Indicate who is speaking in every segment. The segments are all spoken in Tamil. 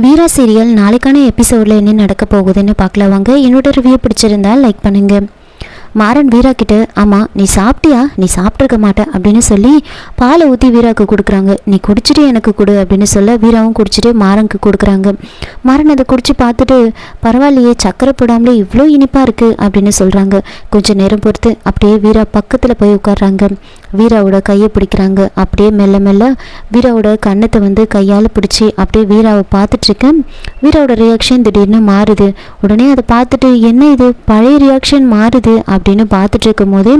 Speaker 1: வீரா சீரியல் நாளைக்கான எபிசோடில் என்ன நடக்க போகுதுன்னு பார்க்கலாம் வாங்க என்னோட ரிவ்யூ பிடிச்சிருந்தா லைக் பண்ணுங்கள் மாறன் வீரா கிட்ட ஆமாம் நீ சாப்பிட்டியா? நீ சாப்பிட்ருக்க மாட்ட அப்படின்னு சொல்லி பாலை ஊற்றி வீராவுக்கு கொடுக்குறாங்க. நீ குடிச்சிட்டு எனக்கு கொடு அப்படின்னு சொல்ல வீராவும் குடிச்சிட்டு மாறனுக்கு கொடுக்குறாங்க. மாறன் அதை குடிச்சு பார்த்துட்டு பரவாயில்லையே சக்கரை போடாமலே இவ்வளோ இனிப்பாக இருக்குது அப்படின்னு சொல்கிறாங்க கொஞ்சம் நேரம் பொறுத்து அப்படியே வீரா பக்கத்தில் போய் உட்கார்றாங்க. வீராவோட கையை பிடிக்கிறாங்க. அப்படியே மெல்ல மெல்ல வீராவோட கன்னத்தை வந்து கையால் பிடிச்சி அப்படியே வீராவை பார்த்துட்ருக்கேன் வீராவோட ரியாக்ஷன் திடீர்னு மாறுது. உடனே அதை பார்த்துட்டு என்ன இது? பழைய ரியாக்ஷன் மாறுது அப்படின்னு பார்த்துட்டு இருக்கும் போதே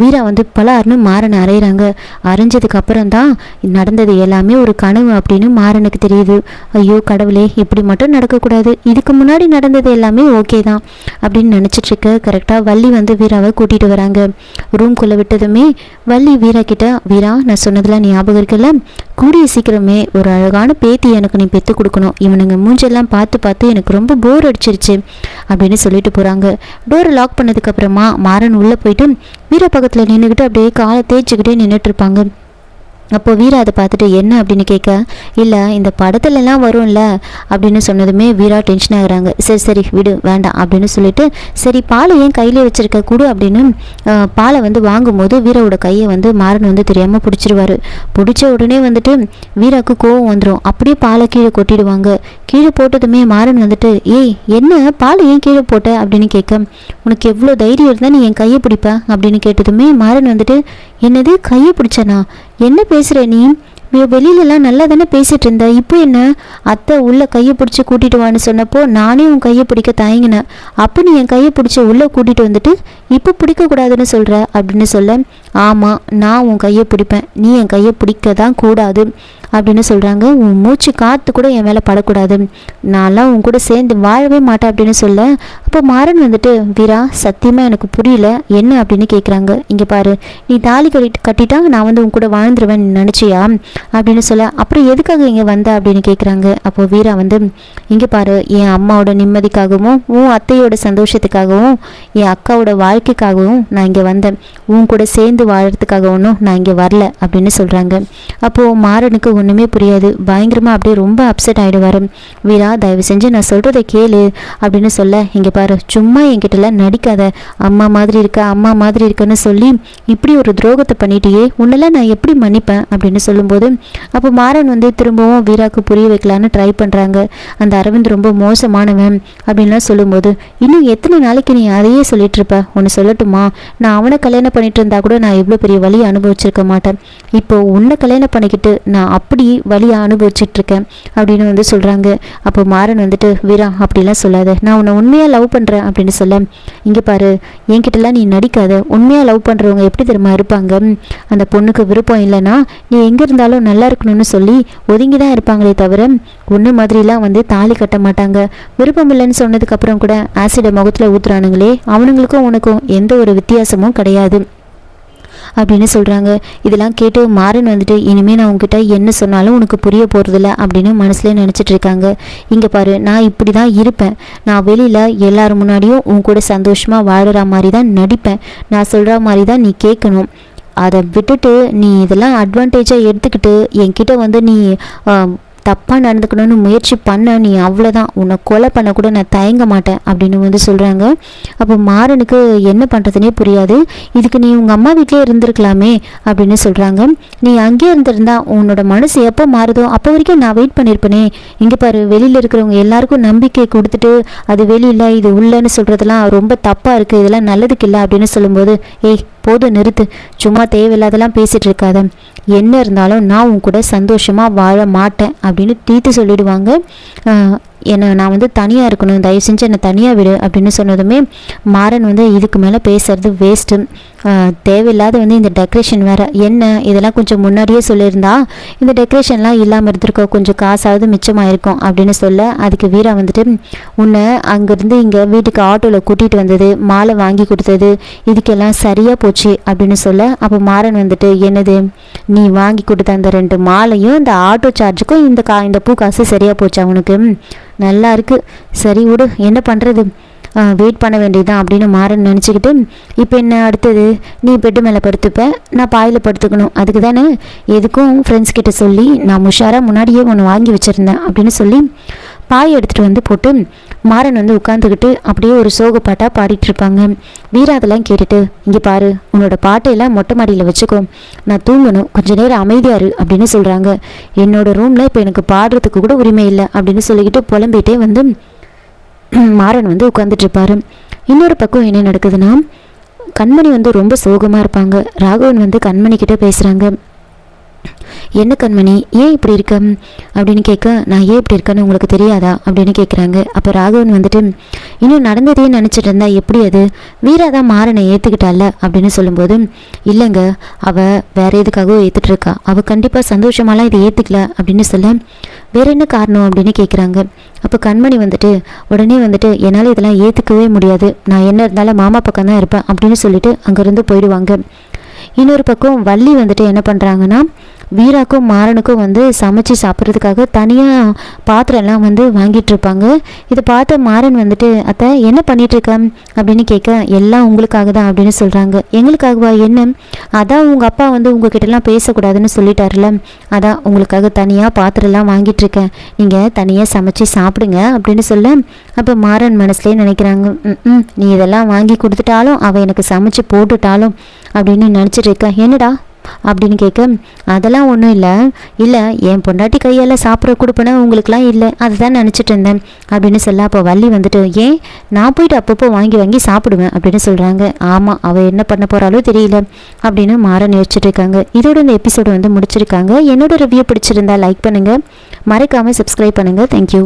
Speaker 1: வீரா வந்து பலார்னு மாறனை அரைகிறாங்க அரைஞ்சதுக்கு அப்புறம் தான் நடந்தது எல்லாமே ஒரு கனவு அப்படின்னு மாறனுக்கு தெரியுது. ஐயோ கடவுளே இப்படி மட்டும் நடக்கக்கூடாது. இதுக்கு முன்னாடி நடந்தது எல்லாமே ஓகே தான் அப்படின்னு நினச்சிட்டு இருக்க கரெக்டாக வள்ளி வந்து வீராவை கூட்டிகிட்டு வராங்க. ரூம்குள்ளே விட்டதுமே வள்ளி வீரா கிட்ட வீரா நான் சொன்னதெல்லாம் ஞாபகம் இருக்குல்ல? கூடிய சீக்கிரமே ஒரு அழகான பேத்தி எனக்கு நீ பெற்று கொடுக்கணும். இவனுங்க மூஞ்செல்லாம் பார்த்து பார்த்து எனக்கு ரொம்ப போர் அடிச்சிருச்சு அப்படின்னு சொல்லிட்டு போகிறாங்க டோரை லாக் பண்ணதுக்கப்புறமா மாறன் உள்ளே போயிட்டு வீர பக்கத்தில் நின்றுக்கிட்டு அப்படியே காலை தேய்ச்சிக்கிட்டே நின்றுட்டு இருப்பாங்க. அப்போ வீரா அதை பார்த்துட்டு என்ன அப்படின்னு கேட்க இல்லை இந்த படத்துலலாம் வரும்ல அப்படின்னு சொன்னதுமே வீரா டென்ஷன் ஆகுறாங்க. சரி சரி விடு வேண்டாம் அப்படின்னு சொல்லிட்டு சரி பாலை ஏன் கையிலே வச்சிருக்க? கொடு அப்படின்னு பாலை வந்து வாங்கும்போது வீராவோட கையை வந்து மாறன் வந்து தெரியாமல் பிடிச்சிருவாரு. பிடிச்ச உடனே வந்துட்டு வீராவுக்கு கோவம் வந்துடும் அப்படியே பாலை கீழே கொட்டிடுவாங்க. கீழே போட்டதுமே மாறன் வந்துட்டு ஏய் என்ன? பாலை ஏன் கீழே போட்ட? அப்படின்னு கேட்க உனக்கு எவ்வளோ தைரியம் இருந்தால் நீ என் கையை பிடிப்ப? அப்படின்னு கேட்டதுமே மாறன் வந்துட்டு என்னது கையை பிடிச்சனா? என்ன பேசுகிற நீ? வெளியிலலாம் நல்லா தானே பேசிகிட்டு இருந்த இப்போ என்ன? அத்தை உள்ள கையை பிடிச்சி கூட்டிட்டு வான்னு சொன்னப்போ நானே உன் கையை பிடிக்க தயங்கினேன். அப்போ நீ என் கையை பிடிச்சி உள்ளே கூட்டிகிட்டு வந்துட்டு இப்போ பிடிக்கக்கூடாதுன்னு சொல்கிற அப்படின்னு சொல்ல ஆமாம் நான் உன் கையை பிடிப்பேன். நீ என் கையை பிடிக்க தான் கூடாது அப்படின்னு சொல்கிறாங்க உன் மூச்சு காற்று கூட என் மேலே படக்கூடாது. நான்லாம் உன் கூட சேர்ந்து வாழவே மாட்டேன் அப்படின்னு சொல்ல அப்போ மாறன் வந்துட்டு வீரா சத்தியமாக எனக்கு புரியல. என்ன? அப்படின்னு கேட்குறாங்க இங்கே பாரு நீ தாலி கட்டி கட்டிட்டா நான் வந்து உன் கூட வாழ்ந்துருவேன் நினச்சியா? அப்படின்னு சொல்ல அப்புறம் எதுக்காக இங்கே வந்த? அப்படின்னு கேட்குறாங்க அப்போ வீரா வந்து இங்கே பாரு என் அம்மாவோட நிம்மதிக்காகவும் உன் அத்தையோட சந்தோஷத்துக்காகவும் என் அக்காவோட வாழ்க்கைக்காகவும் நான் இங்கே வந்தேன். உன் கூட சேர்ந்து வாழறதுக்காக ஒன்றும் நான் இங்கே வரல அப்படின்னு சொல்கிறாங்க அப்போது மாறனுக்கு ஒன்றுமே புரியாது. பயங்கரமாக அப்படியே ரொம்ப அப்செட் ஆகிடுவார் வீரா தயவு செஞ்சு நான் சொல்கிறத கேளு அப்படின்னு சொல்ல இங்கே பாரு சும்மா என்கிட்டலாம் நடிக்காத. அம்மா மாதிரி இருக்க அம்மா மாதிரி இருக்கன்னு சொல்லி இப்படி ஒரு துரோகத்தை பண்ணிட்டியே உன்னெல்லாம் நான் எப்படி மன்னிப்பேன்? அப்படின்னு சொல்லும்போது அப்போ மாறன் வந்து திரும்பவும் வீராவுக்கு புரிய வைக்கலான்னு ட்ரை பண்ணுறாங்க அந்த அரவிந்த் ரொம்ப மோசமானவன் அப்படின்லாம் சொல்லும்போது இன்னும் எத்தனை நாளைக்கு நீ அதையே சொல்லிட்டு இருப்ப? ஒன்று சொல்லட்டுமா? நான் அவனை கல்யாணம் பண்ணிட்டு இருந்தா கூட நான் நான் இவ்வளோ பெரிய வழியை அனுபவிச்சிருக்க மாட்டேன். இப்போ உன்னை கல்யாணம் பண்ணிக்கிட்டு நான் அப்படி வழியை அனுபவிச்சிட்ருக்கேன் அப்படின்னு வந்து சொல்கிறாங்க அப்போ மாறன் வந்துட்டு வீரா அப்படிலாம் சொல்லாத. நான் உன்னை உண்மையாக லவ் பண்ணுறேன் அப்படின்னு சொல்ல இங்கே பாரு என்கிட்டலாம் நீ நடிக்காத. உண்மையாக லவ் பண்ணுறவங்க எப்படி தெரியுமா இருப்பாங்க? அந்த பொண்ணுக்கு விருப்பம் இல்லைன்னா நீ எங்கே இருந்தாலும் நல்லா இருக்கணும்னு சொல்லி ஒதுங்கி தான் இருப்பாங்களே தவிர ஒன்று மாதிரிலாம் வந்து தாலி கட்ட மாட்டாங்க. விருப்பம் இல்லைன்னு சொன்னதுக்கப்புறம் கூட ஆசிடை முகத்தில் ஊத்துறானுங்களே அவனுங்களுக்கும் உனக்கும் எந்த ஒரு வித்தியாசமும் கிடையாது. அப்படின்னு சொல்கிறாங்க இதெல்லாம் கேட்டு மாறன் வந்துட்டு இனிமேல் நான் உங்ககிட்ட என்ன சொன்னாலும் உனக்கு புரிய போகிறதில்ல அப்படின்னு மனசுலேயே நினச்சிட்டு இருக்காங்க. இங்கே பாரு நான் இப்படி தான் இருப்பேன். நான் வெளியில் எல்லார் முன்னாடியும் உன் கூட சந்தோஷமாக வாழ்கிற மாதிரி தான் நடிப்பேன். நான் சொல்கிற மாதிரி தான் நீ கேட்கணும். அதை விட்டுட்டு நீ இதெல்லாம் அட்வான்டேஜாக எடுத்துக்கிட்டு என்கிட்ட வந்து நீ தப்பாக நடந்துக்கணும்னு முயற்சி பண்ண நீ அவ்வளோதான் உன்னை கொலை பண்ண கூட நான் தயங்க மாட்டேன் அப்படின்னு வந்து சொல்கிறாங்க அப்போ மாறனுக்கு என்ன பண்ணுறதுனே புரியாது. இதுக்கு நீ உங்கள் அம்மா வீட்டிலே இருந்திருக்கலாமே அப்படின்னு சொல்கிறாங்க நீ அங்கேயே இருந்திருந்தா உன்னோட மனசு எப்போ மாறுதோ அப்போ வரைக்கும் நான் வெயிட் பண்ணியிருப்பேனே இங்கே பாரு வெளியில் இருக்கிறவங்க எல்லாருக்கும் நம்பிக்கை கொடுத்துட்டு அது வெளியில் இது உள்ளன்னு சொல்கிறதெல்லாம் ரொம்ப தப்பாக இருக்குது இதெல்லாம் நல்லதுக்கு இல்லை அப்படின்னு சொல்லும்போது ஏய் போதும் நிறுத்து. சும்மா தேவையில்லாதெல்லாம் பேசிட்டு இருக்காத என்ன இருந்தாலும் நான் உன் கூட சந்தோஷமாக வாழ மாட்டேன் அப்படின்னு தீர்த்து சொல்லிடுவாங்க. என்னை நான் வந்து தனியாக இருக்கணும் தயவு செஞ்சு என்னை தனியாக விடு அப்படின்னு சொன்னதுமே மாறன் வந்து இதுக்கு மேலே பேசுறது வேஸ்ட்டு தேவையில்லாத வந்து இந்த டெக்கரேஷன் வேறு. என்ன? இதெல்லாம் கொஞ்சம் முன்னாடியே சொல்லியிருந்தா இந்த டெக்கரேஷன்லாம் இல்லாமல் இருந்திருக்கோம் கொஞ்சம் காசாவது மிச்சமாயிருக்கும் அப்படின்னு சொல்ல அதுக்கு வீரா வந்துட்டு உன்னை அங்கேருந்து இங்கே வீட்டுக்கு ஆட்டோவில் கூட்டிகிட்டு வந்தது மாலை வாங்கி கொடுத்தது இதுக்கெல்லாம் சரியாக போச்சு அப்படின்னு சொல்ல அப்போ மாறன் வந்துட்டு என்னது? நீ வாங்கி கொடுத்த அந்த ரெண்டு மாலையும் இந்த ஆட்டோ சார்ஜுக்கும் இந்த கா இந்த பூ காசு சரியாக போச்சு அவனுக்கு நல்லா இருக்குது சரி விடு என்ன பண்ணுறது வெயிட் பண்ண வேண்டியதுதான் அப்படின்னு மாறன் நினச்சிக்கிட்டு இப்போ என்ன அடுத்தது? நீ பெட்டு மேலே படுத்துப்ப நான் பாயில் படுத்துக்கணும். அதுக்கு தானே? எதுக்கும் ஃப்ரெண்ட்ஸ் கிட்ட சொல்லி நான் உஷாராக முன்னாடியே ஒன்று வாங்கி வச்சுருந்தேன் அப்படின்னு சொல்லி பாய் எடுத்துகிட்டு வந்து போட்டு மாறன் வந்து உட்காந்துக்கிட்டு அப்படியே ஒரு சோக பாட்டாக பாடிட்டு இருப்பாங்க வீரா அதெல்லாம் கேட்டுட்டு இங்கே பாரு உன்னோட பாட்டையெல்லாம் மொட்டை மாடியில் வச்சுக்கோ. நான் தூங்கணும். கொஞ்சம் நேரம் அமைதியாரு அப்படின்னு சொல்கிறாங்க என்னோட ரூமில் இப்போ எனக்கு பாடுறதுக்கு கூட உரிமை இல்லை அப்படின்னு சொல்லிக்கிட்டு புலம்பிகிட்டே வந்து மாறன் வந்து உட்காந்துட்ருப்பாரு இன்னொரு பக்கம் என்ன நடக்குதுன்னா கண்மணி வந்து ரொம்ப சோகமாக இருப்பாங்க. ராகவன் வந்து கண்மணிக்கிட்ட பேசுகிறாங்க என்ன கண்மணி? ஏன் இப்படி இருக்க? அப்படின்னு கேட்க நான் ஏன் இப்படி இருக்கேன்னு உங்களுக்கு தெரியாதா? அப்படின்னு கேட்குறாங்க. அப்போ ராகவன் வந்துட்டு இன்னும் நடந்ததையே நினச்சிட்டு இருந்தா எப்படி அது? வீரா தான் மாறனை ஏற்றுக்கிட்டால அப்படின்னு சொல்லும்போது இல்லைங்க அவள் வேற எதுக்காகவும் ஏற்றுட்டு இருக்கா. அவள் கண்டிப்பாக சந்தோஷமாலாம் இதை ஏற்றுக்கல அப்படின்னு சொல்ல வேற என்ன காரணம்? அப்படின்னு கேட்குறாங்க. அப்போ கண்மணி வந்துட்டு உடனே வந்துட்டு என்னால் இதெல்லாம் ஏற்றுக்கவே முடியாது. நான் என்ன இருந்தாலும் மாமா பக்கம் தான் இருப்பேன் அப்படின்னு சொல்லிட்டு அங்கேருந்து போயிடுவாங்க. இன்னொரு பக்கம் வள்ளி வந்துட்டு என்ன பண்ணுறாங்கன்னா வீராக்கும் மாறனுக்கும் வந்து சமைச்சு சாப்பிட்றதுக்காக தனியாக பாத்திரம்லாம் வந்து வாங்கிட்டு இருப்பாங்க இதை பார்த்த மாறன் வந்துட்டு அத்தை என்ன பண்ணிட்டு இருக்க அப்படின்னு கேட்க எல்லாம் உங்களுக்காக தான் அப்படின்னு சொல்கிறாங்க எங்களுக்காகவா? என்ன? அதான் உங்கள் அப்பா வந்து உங்ககிட்டலாம் பேசக்கூடாதுன்னு சொல்லிட்டாருல அதான் உங்களுக்காக தனியாக பாத்திரம்லாம் வாங்கிட்டு இருக்கேன் நீங்கள் தனியாக சமைச்சு சாப்பிடுங்க அப்படின்னு சொல்ல அப்போ மாறன் மனசுலேயே நினைக்கிறாங்க. "ம், ம் நீ இதெல்லாம் வாங்கி கொடுத்துட்டாலும் அவள் எனக்கு சமைச்சு போட்டுட்டாலும் அப்படின்னு நினச்சிட்டு இருக்கேன் என்னடா? அப்படின்னு கேட்க அதெல்லாம் ஒன்றும் இல்லை. இல்லை என் பொண்டாட்டி கையால் சாப்பிட்ற கொடுப்பேனா உங்களுக்குலாம் இல்லை. அதுதான் நினச்சிட்டு இருந்தேன். அப்படின்னு சொல்ல அப்போ வள்ளி வந்துட்டு ஏன்? நான் போயிட்டு அப்பப்போ வாங்கி வாங்கி சாப்பிடுவேன். அப்படின்னு சொல்கிறாங்க ஆமாம் அவள் என்ன பண்ண போகிறாலோ தெரியல. அப்படின்னு மாற யோசிச்சுட்டு இருக்காங்க. இதோட இந்த எபிசோடு வந்து முடிச்சிருக்காங்க. என்னோட ரிவ்யூ பிடிச்சிருந்தா லைக் பண்ணுங்கள் மறக்காமல் சப்ஸ்கிரைப் பண்ணுங்கள் தேங்க்யூ